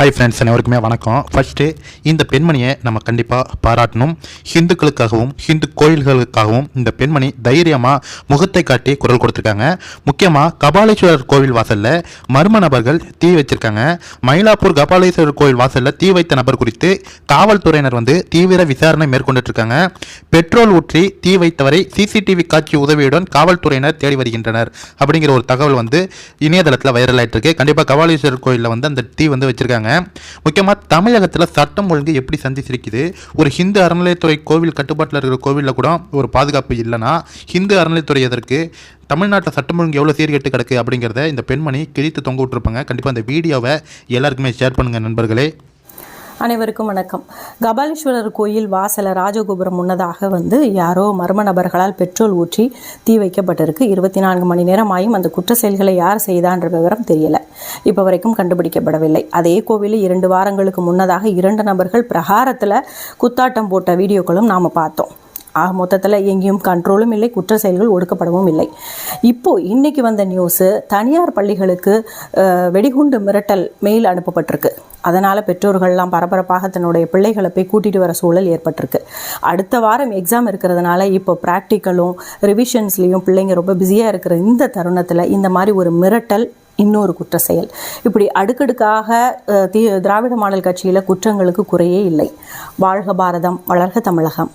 Hi friends அனைவருக்குமே வணக்கம். First இந்த பெண்மணியை நம்ம கண்டிப்பாக பாராட்டணும். ஹிந்துக்களுக்காகவும் ஹிந்து கோயில்களுக்காகவும் இந்த பெண்மணி தைரியமாக முகத்தை காட்டி குரல் கொடுத்துருக்காங்க. முக்கியமாக கபாலீஸ்வரர் கோவில் வாசலில் மர்ம நபர்கள் தீ வச்சிருக்காங்க. மயிலாப்பூர் கபாலீஸ்வரர் கோவில் வாசலில் தீ வைத்த நபர் குறித்து காவல்துறையினர் வந்து தீவிர விசாரணை மேற்கொண்டுட்ருக்காங்க பெட்ரோல் ஊற்றி தீ வைத்தவரை சிசிடிவி காட்சி உதவியுடன் காவல்துறையினர் தேடி வருகின்றனர். அப்படிங்கிற ஒரு தகவல் வந்து இணையதளத்தில் வைரல் ஆகிட்டு இருக்கு கண்டிப்பாக கபாலீஸ்வரர் கோயிலில் வந்து அந்த தீ வந்து வச்சுருக்காங்க. முக்கியமாக தமிழகத்தில் சட்டம் ஒழுங்கு எப்படி சந்திச்சிருக்குது? ஒரு ஹிந்து அறநிலையத்துறை கோவில் கட்டுப்பாட்டில் இருக்கிற கோவிலில் கூட ஒரு பாதுகாப்பு இல்லைன்னா ஹிந்து அறநிலையத்துறை எதற்கு? தமிழ்நாட்டில் சட்டம் ஒழுங்கு எவ்வளோ சீர்கெட்டு கிடக்கு அப்படிங்கிறத இந்த பெண்மணி கிழித்து தொங்க விட்டுருப்பாங்க. கண்டிப்பாக அந்த வீடியோவை எல்லாருக்குமே ஷேர் பண்ணுங்கள் நண்பர்களே. அனைவருக்கும் வணக்கம். கபாலீஸ்வரர் கோயில் வாசல ராஜகோபுரம் முன்னதாக வந்து யாரோ மர்ம நபர்களால் பெட்ரோல் ஊற்றி தீ வைக்கப்பட்டிருக்கு. இருபத்தி நான்கு மணி நேரம் ஆயும் அந்த குற்ற செயல்களை யார் செய்தான்ற விவரம் தெரியல. இப்போ வரைக்கும் கண்டுபிடிக்கப்படவில்லை. அதே கோவிலில் இரண்டு வாரங்களுக்கு முன்னதாக இரண்டு நபர்கள் பிரகாரத்தில் குத்தாட்டம் போட்ட வீடியோக்களும் நாம் பார்த்தோம். ஆக மொத்தத்தில் எங்கேயும் கண்ட்ரோலும் இல்லை குற்ற செயல்கள் ஒடுக்கப்படவும் இல்லை. இப்போது இன்றைக்கி வந்த நியூஸு தனியார் பள்ளிகளுக்கு வெடிகுண்டு மிரட்டல் மெயில் அனுப்பப்பட்டிருக்கு. அதனால் பெற்றோர்கள்லாம் பரபரப்பாக தன்னுடைய பிள்ளைகளை போய் கூட்டிகிட்டு வர சூழல் ஏற்பட்டிருக்கு. அடுத்த வாரம் எக்ஸாம் இருக்கிறதுனால இப்போ ப்ராக்டிக்கலும் ரிவிஷன்ஸ்லேயும் பிள்ளைங்க ரொம்ப பிஸியாக இருக்கிற இந்த தருணத்தில் இந்த மாதிரி ஒரு மிரட்டல் இன்னொரு குற்ற செயல். இப்படி அடுக்கடுக்காக தி திராவிட மாடல் கட்சியில் குற்றங்களுக்கு குறையே இல்லை. வாழ்க பாரதம் வளர்க தமிழகம்.